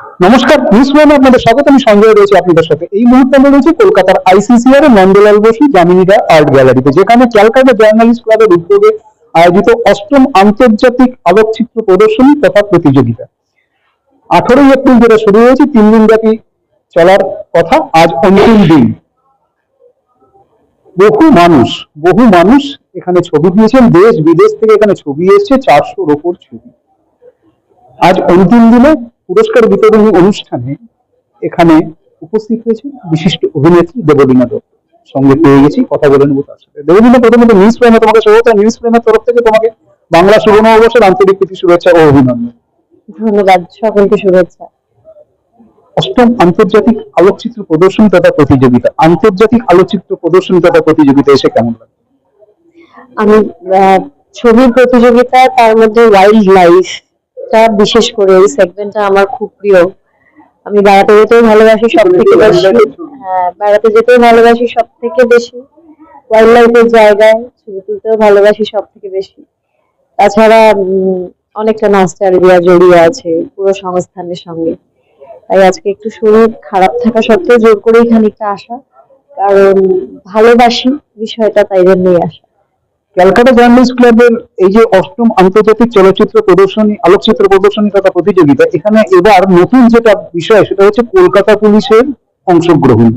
নমস্কার, নিউজ প্রাইমে আপনাদের স্বাগত, আমি সঞ্জয় রয়েছে আপনাদের সাথে। এই মুহূর্তে আমরা রয়েছি কলকাতার আইসিসিআর নন্দলাল বসু জামিনীরা আর্ট গ্যালারিতে যেখানে ক্যালকাটা জার্নালিস্ট ক্লাবের উদ্যোগে আয়োজিত অষ্টম আন্তর্জাতিক আলোকচিত্র প্রদর্শনী তথা প্রতিযোগিতা। আঠারোই এপ্রিল যেটা শুরু হয়েছে, তিন দিন ব্যাপী চলার কথা, আজ অন্তিম দিন। বহু মানুষ বহু মানুষ এখানে ছবি দিয়েছেন দেশ বিদেশ থেকে এখানে ছবি এসেছে, চারশোর ওপর ছবি। আজ অন্তিম দিনে পুরস্কার বিতরণী অনুষ্ঠানে এখানে উপস্থিত হয়েছে বিশিষ্ট অভিনেত্রী দেবলীনা দত্ত। সঙ্গে পেয়ে গেছি কথা বলে নেব তার সাথে। দেবলীনা প্রথমত নিউজ প্রেমে তোমাকে স্বাগত। নিউজ প্রেমের তরফ থেকে তোমাকে বাংলা শুভ নববর্ষের আন্তরিক প্রীতি শুভেচ্ছা ও অভিনন্দন। ধন্যবাদ সকলকে শুভেচ্ছা। অষ্টম আন্তর্জাতিক আলোকচিত্র প্রদর্শনী তথা প্রতিযোগিতা। আন্তর্জাতিক আলোকচিত্র প্রদর্শনী তথা প্রতিযোগিতা এসে কেমন লাগে? আমি ছবির প্রতিযোগিতা তার মধ্যে ওয়াইল্ড লাইফটা বিশেষ করে এই সেগমেন্টটা আমার খুব প্রিয়। আমি বেড়াতে যেতেও ভালোবাসি সব থেকে বেশি। হ্যাঁ বেড়াতে যেতেও ভালোবাসি সব থেকে বেশি। ওয়াইল্ড লাইফের জায়গায় ছবি তুলতেও ভালোবাসি সব থেকে বেশি। তাছাড়া অনেকটা নস্টালজিয়া জড়িয়ে আছে পুরো সংস্থানের সঙ্গে। তাই আজকে একটু শরীর খারাপ থাকা সত্ত্বেও জোর করেই খানিকটা আসা। কারণ ভালোবাসি বিষয়টা তাই জন্যই আসা। ক্যালকাটা জার্নালিস্ট ক্লাবের এই যে অষ্টম আন্তর্জাতিক চলচ্চিত্র প্রদর্শনী, আলোকচিত্র প্রদর্শনী তথা প্রতিযোগিতা, এখানে এবার নতুন যেটা বিষয়, সেটা হচ্ছে কলকাতা পুলিশের অংশগ্রহণ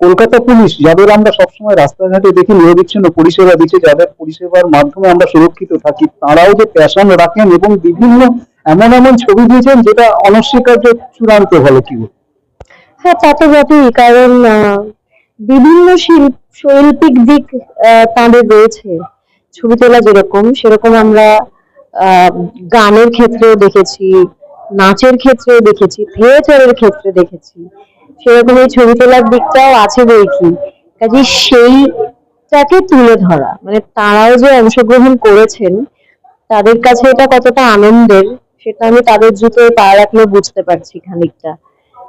কলকাতা পুলিশ, যাদের আমরা সবসময় রাস্তাঘাটে দেখি, নিরবিচ্ছিন্ন পরিষেবা দিচ্ছে, যাদের পরিষেবার মাধ্যমে আমরা সুরক্ষিত থাকি, তারাও যে প্যাশন রাখেন এবং বিভিন্ন এমন এমন ছবি দিয়েছেন যেটা অনস্বীকার্য চূড়ান্ত ভালো কি? হ্যাঁ তা তো বটেই, কারণ বিভিন্ন শিল্প শৈল্পিক দিক তাদের রয়েছে। ছবি তোলা যেরকম, সেরকম আমরা গানের ক্ষেত্রেও দেখেছি, নাচের ক্ষেত্রেও দেখেছি, থিয়েটারের ক্ষেত্রে দেখেছি। সেরকম এই ছবি তোলার দিকটাও আছে বই কি। কাজে সেইটাকে তুলে ধরা মানে তারাও যে অংশগ্রহণ করেছেন, তাদের কাছে এটা কতটা আনন্দের, সেটা আমি তাদের জুতোয় পা রাখলে বুঝতে পারছি খানিকটা।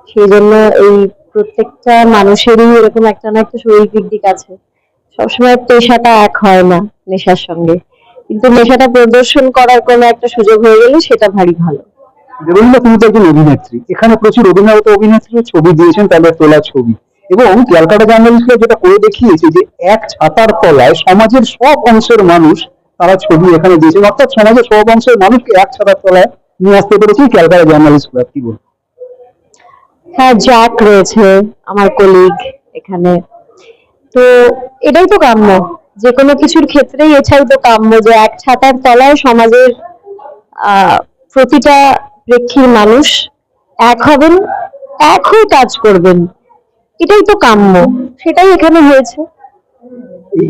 সেই জন্য এই প্রত্যেকটা মানুষেরই এরকম একটা না একটা শৈল্পিক দিক আছে। সবসময় পেশাটা এক হয় না নেশার সঙ্গে। কিন্তু নেশাটা প্রদর্শন করার কোনো একটা সুযোগ হয়ে গেলে সেটা ভারী ভালো। তুমি একজন অভিনেত্রী। এখানে প্রচুর অভিনেত্রী ছবি দিয়েছেন তাদের তোলা ছবি। এবং ক্যালকাটা জার্নালিস্ট ক্লাব যেটা করে দেখিয়েছে যে এক ছাতার তলায় সমাজের সব অংশের মানুষ তারা ছবি এখানে দিয়েছেন। অর্থাৎ সমাজের সব অংশের মানুষকে এক ছাতার তলায় নিয়ে আসতে পেরেছি ক্যালকাটা জার্নালিস্ট ক্লাব কি বলব? হ্যাঁ জ্যাক রয়েছে আমার কলিগ এখানে। তো এটাই তো কাম্য যে কোনো কিছুর ক্ষেত্রেই এছাড়াই তো কাম্য যে এক ছাতার তলায় সমাজের প্রতিটা প্রেক্ষীর মানুষ এক হবেন এক হয়ে কাজ করবেন। এটাই তো কাম্য সেটাই এখানে হয়েছে।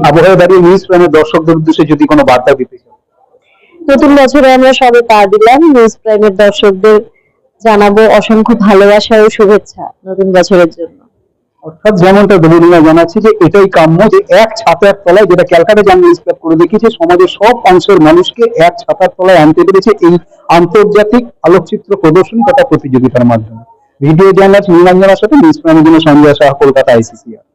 আবহাওয়া দাঁড়িয়ে নিউজ প্রাইমের দর্শকদের উদ্দেশ্যে যদি কোনো বার্তা দিতে নতুন বছরে আমরা সবে পা দিলাম নিউজ প্রাইমের দর্শকদের জানাব অসংখ্য ভালোবাসা ও শুভেচ্ছা নতুন বছরের জন্য। অর্থাৎ যেমনটা জানাচ্ছে যে এটাই কাম্য যে এক ছাতার তলায় যেটা ক্যালকাটা জার্নালিস্ট ক্লাব করে সমাজের সব অংশের মানুষকে এক ছাতার তলায় আনতে পেরেছে এই আন্তর্জাতিক আলোকচিত্র প্রদর্শনী তথা প্রতিযোগিতার মাধ্যমে। ভিডিও জার্নালিস্ট নীলাঞ্জনার সাথে নিউজ জন্য শাহ, কলকাতা আইসিসিআর।